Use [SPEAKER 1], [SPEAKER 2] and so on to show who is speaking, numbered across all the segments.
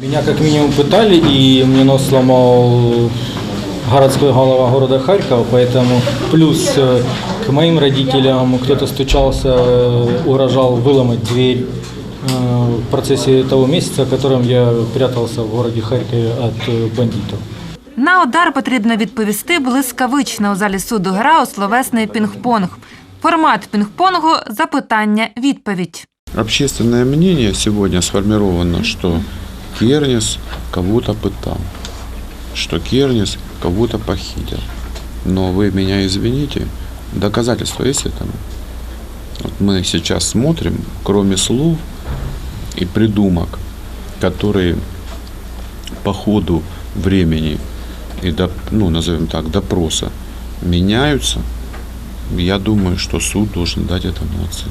[SPEAKER 1] Меня как минимум пытали, и мне нос сломал городской голова города Харькова, поэтому плюс э, к моим родителям кто-то стучался, э, угрожал выломать дверь э, в процессе того месяца, в котором я прятался в городе Харькове от э, бандитов.
[SPEAKER 2] На удар потрібно відповісти блискавично. У залі суду гра у словесний пінг-понг. Формат пінг-понгу – запитання-відповідь.
[SPEAKER 3] Общественное мнение сегодня сформировано, что Кернис кого-то пытал, что Кернис кого-то похитил. Но вы меня извините, доказательства есть этому? Вот мы сейчас смотрим, кроме слов и придумок, которые по ходу времени и, доп- ну, назовем так, допроса меняются, я думаю, что суд должен дать этому оценку.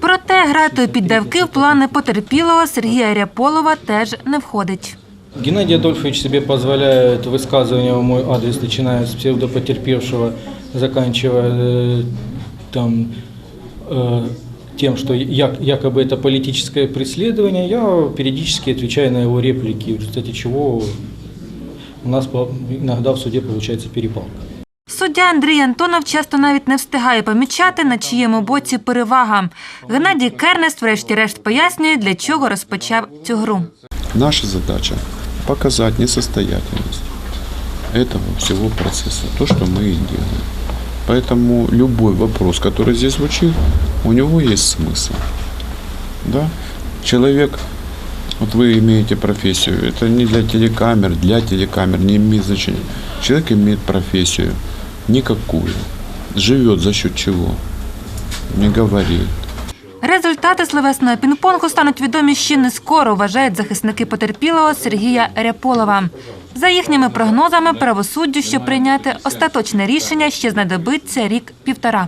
[SPEAKER 2] Проте грати у піддавки в плани потерпілого Сергія Ряполова теж не входить.
[SPEAKER 1] Геннадий Адольфович себе позволяет высказывания в мой адрес, начиная с псевдопотерпевшего, заканчивая э, там, э, тем, что я- якобы это политическое преследование. Я периодически отвечаю на его реплики, в результате чего у нас по- иногда в суде получается перепалка.
[SPEAKER 2] Суддя Андрій Антонов часто навіть не встигає помічати, на чиєму боці перевага. Геннадій Кернес врешті-решт пояснює, для чого розпочав цю гру.
[SPEAKER 3] Наша задача – показать несостоятельность этого всего процесса, то, что мы и делаем. Поэтому любой вопрос, который здесь звучит, у него есть смысл. Да? Человек, вот вы имеете профессию, это не для телекамер, для телекамер, не имеет значения. Человек имеет профессию никакую, живет за счет чего, не говорит,
[SPEAKER 2] Результати словесного пінг-понгу стануть відомі ще не скоро, вважають захисники потерпілого Сергія Ряполова. За їхніми прогнозами, правосуддю, щоб прийняти остаточне рішення, ще знадобиться рік-півтора.